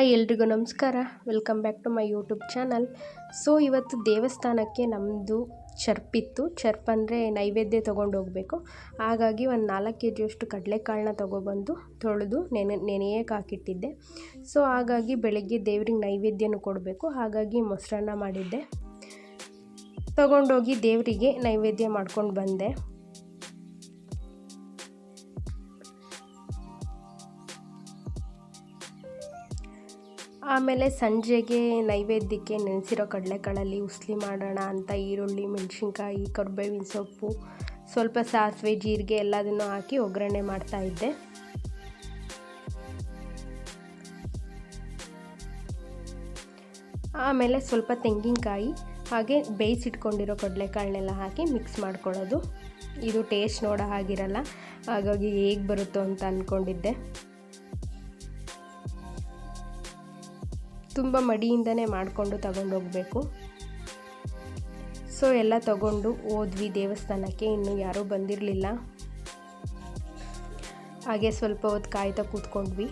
Hi ಎಲ್ರಿಗೂ ನಮಸ್ಕಾರ. Welcome back to my YouTube channel so ಇವತ್ತು ದೇವಸ್ಥಾನಕ್ಕೆ ನಮ್ಮದು ಚರ್ಪಿತ್ತು ಚರ್ಪ್ ಅಂದರೆ ನೈವೇದ್ಯ ತೊಗೊಂಡು ಹೋಗಬೇಕು. ಹಾಗಾಗಿ ಒಂದು ನಾಲ್ಕು ಕೆ ಜಿಯಷ್ಟು ಕಡಲೆಕಾಳನ್ನ ತೊಗೊಬಂದು ತೊಳೆದು ನೆನೆ ನೆನೆಯಕ್ಕೆ ಹಾಕಿಟ್ಟಿದ್ದೆ. ಸೊ ಹಾಗಾಗಿ ಬೆಳಗ್ಗೆ ದೇವ್ರಿಗೆ ನೈವೇದ್ಯನು ಕೊಡಬೇಕು. ಹಾಗಾಗಿ ಮೊಸರನ್ನ ಮಾಡಿದ್ದೆ. ತೊಗೊಂಡೋಗಿ ದೇವರಿಗೆ ನೈವೇದ್ಯ ಮಾಡ್ಕೊಂಡು ಬಂದೆ. ಆಮೇಲೆ ಸಂಜೆಗೆ ನೈವೇದ್ಯಕ್ಕೆ ನೆನೆಸಿರೋ ಕಡಲೆಕಾಳಲ್ಲಿ ಉಸ್ಲಿ ಮಾಡೋಣ ಅಂತ ಈರುಳ್ಳಿ, ಮೆಣಸಿನ್ಕಾಯಿ, ಕರ್ಬೇವಿನ ಸೊಪ್ಪು, ಸ್ವಲ್ಪ ಸಾಸಿವೆ, ಜೀರಿಗೆ ಎಲ್ಲದನ್ನು ಹಾಕಿ ಒಗ್ಗರಣೆ ಮಾಡ್ತಾಯಿದ್ದೆ ಆಮೇಲೆ ಸ್ವಲ್ಪ ತೆಂಗಿನಕಾಯಿ, ಹಾಗೆ ಬೇಯಿಸಿಟ್ಕೊಂಡಿರೋ ಕಡಲೆಕಾಳನ್ನೆಲ್ಲ ಹಾಕಿ ಮಿಕ್ಸ್ ಮಾಡ್ಕೊಳ್ಳೋದು. ಇದು ಟೇಸ್ಟ್ ನೋಡೋ ಹಾಗಿರಲ್ಲ, ಹಾಗಾಗಿ ಹೇಗೆ ಬರುತ್ತೋ ಅಂತ ಅಂದ್ಕೊಂಡಿದ್ದೆ ತುಂಬ ಮಡಿಯಿಂದನೇ ಮಾಡಿಕೊಂಡು ತಗೊಂಡೋಗಬೇಕು. ಸೊ ಎಲ್ಲ ತಗೊಂಡು ಹೋದ್ವಿ ದೇವಸ್ಥಾನಕ್ಕೆ. ಇನ್ನು ಯಾರೂ ಬಂದಿರಲಿಲ್ಲ. ಹಾಗೆ ಸ್ವಲ್ಪ ಹೊತ್ತು ಕಾಯ್ತಾ ಕೂತ್ಕೊಂಡ್ವಿ.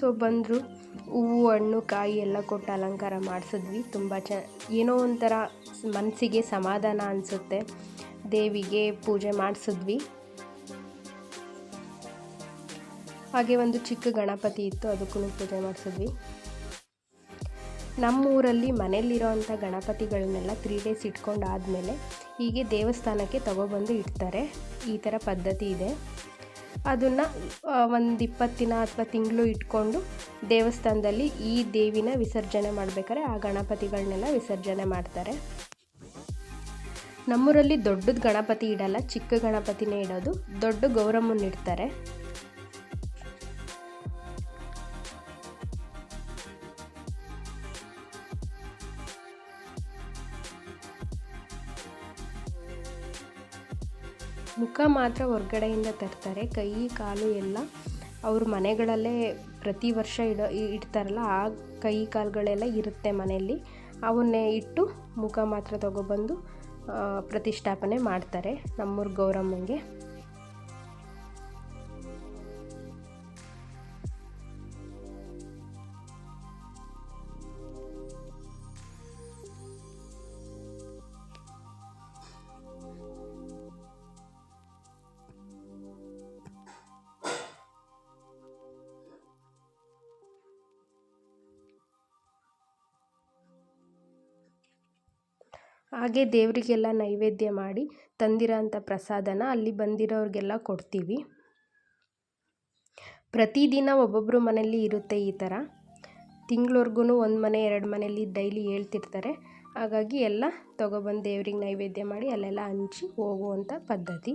ಸೊ ಬಂದರು, ಹೂವು, ಹಣ್ಣು, ಕಾಯಿ ಎಲ್ಲ ಕೊಟ್ಟು ಅಲಂಕಾರ ಮಾಡಿಸಿದ್ವಿ. ತುಂಬ ಚ, ಏನೋ ಒಂಥರ ಮನಸ್ಸಿಗೆ ಸಮಾಧಾನ ಅನಿಸುತ್ತೆ. ದೇವಿಗೆ ಪೂಜೆ ಮಾಡಿಸಿದ್ವಿ. ಹಾಗೆ ಒಂದು ಚಿಕ್ಕ ಗಣಪತಿ ಇತ್ತು ಅದಕ್ಕೂ ಪೂಜೆ ಮಾಡಿಸಿದ್ವಿ. ನಮ್ಮೂರಲ್ಲಿ ಮನೆಯಲ್ಲಿರೋವಂಥ ಗಣಪತಿಗಳನ್ನೆಲ್ಲ ತ್ರೀ ಡೇಸ್ ಇಟ್ಕೊಂಡಾದಮೇಲೆ ಹೀಗೆ ದೇವಸ್ಥಾನಕ್ಕೆ ತಗೊಬಂದು ಇಡ್ತಾರೆ. ಈ ಥರ ಪದ್ಧತಿ ಇದೆ. ಅದನ್ನು ಒಂದು ಇಪ್ಪತ್ತು ದಿನ ಅಥವಾ ತಿಂಗಳು ಇಟ್ಕೊಂಡು ದೇವಸ್ಥಾನದಲ್ಲಿ ಈ ದೇವಿನ ವಿಸರ್ಜನೆ ಮಾಡಬೇಕಾದ್ರೆ ಆ ಗಣಪತಿಗಳನ್ನೆಲ್ಲ ವಿಸರ್ಜನೆ ಮಾಡ್ತಾರೆ. ನಮ್ಮೂರಲ್ಲಿ ದೊಡ್ಡದು ಗಣಪತಿ ಇಡಲ್ಲ, ಚಿಕ್ಕ ಗಣಪತಿನೇ ಇಡೋದು. ದೊಡ್ಡ ಗೌರಮ್ಮನ ಇಡ್ತಾರೆ. ಮುಖ ಮಾತ್ರ ಹೊರ್ಗಡೆಯಿಂದ ತರ್ತಾರೆ, ಕೈ, ಕಾಲು ಎಲ್ಲ ಅವ್ರ ಮನೆಗಳಲ್ಲೇ ಪ್ರತಿ ವರ್ಷ ಇಡೋ ಇಡ್ತಾರಲ್ಲ, ಆ ಕೈ, ಕಾಲುಗಳೆಲ್ಲ ಇರುತ್ತೆ ಮನೆಯಲ್ಲಿ. ಅವನ್ನೇ ಇಟ್ಟು ಮುಖ ಮಾತ್ರ ತಗೊಬಂದು ಪ್ರತಿಷ್ಠಾಪನೆ ಮಾಡ್ತಾರೆ ನಮ್ಮೂರು ಗೌರಮ್ಮಂಗೆ. ಹಾಗೆ ದೇವರಿಗೆಲ್ಲ ನೈವೇದ್ಯ ಮಾಡಿ ತಂದಿರೋಂಥ ಪ್ರಸಾದನ ಅಲ್ಲಿ ಬಂದಿರೋರಿಗೆಲ್ಲ ಕೊಡ್ತೀವಿ. ಪ್ರತಿದಿನ ಒಬ್ಬೊಬ್ಬರು ಮನೆಯಲ್ಲಿ ಇರುತ್ತೆ ಈ ಥರ. ತಿಂಗಳವರೆಗೂ ಒಂದು ಮನೆ, ಎರಡು ಮನೇಲಿ ಡೈಲಿ ಹೇಳ್ತಿರ್ತಾರೆ. ಹಾಗಾಗಿ ಎಲ್ಲ ತೊಗೊಬಂದು ದೇವ್ರಿಗೆ ನೈವೇದ್ಯ ಮಾಡಿ ಅಲ್ಲೆಲ್ಲ ಹಂಚಿ ಹೋಗುವಂಥ ಪದ್ಧತಿ.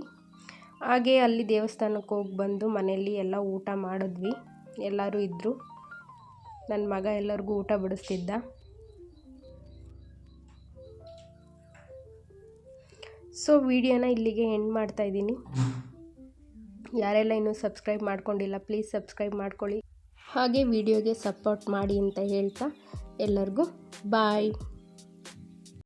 ಹಾಗೆ ಅಲ್ಲಿ ದೇವಸ್ಥಾನಕ್ಕೆ ಹೋಗಿ ಬಂದು ಮನೆಯಲ್ಲಿ ಎಲ್ಲ ಊಟ ಮಾಡಿದ್ವಿ. ಎಲ್ಲರೂ ಇದ್ದರು ನನ್ನ ಮಗ ಎಲ್ಲರಿಗೂ ಊಟ ಬಡಿಸ್ತಿದ್ದ. ಸೊ ವಿಡಿಯೋನ ಇಲ್ಲಿಗೆ ಎಂಡ್ ಮಾಡ್ತಾ ಇದ್ದೀನಿ. ಯಾರೆಲ್ಲ ಇನ್ನೂ ಸಬ್ಸ್ಕ್ರೈಬ್ ಮಾಡ್ಕೊಂಡಿಲ್ಲ, ಪ್ಲೀಸ್ ಸಬ್ಸ್ಕ್ರೈಬ್ ಮಾಡ್ಕೊಳ್ಳಿ. ಹಾಗೆ ವಿಡಿಯೋಗೆ ಸಪೋರ್ಟ್ ಮಾಡಿ ಅಂತ ಹೇಳ್ತಾ ಎಲ್ಲರಿಗೂ ಬಾಯ್.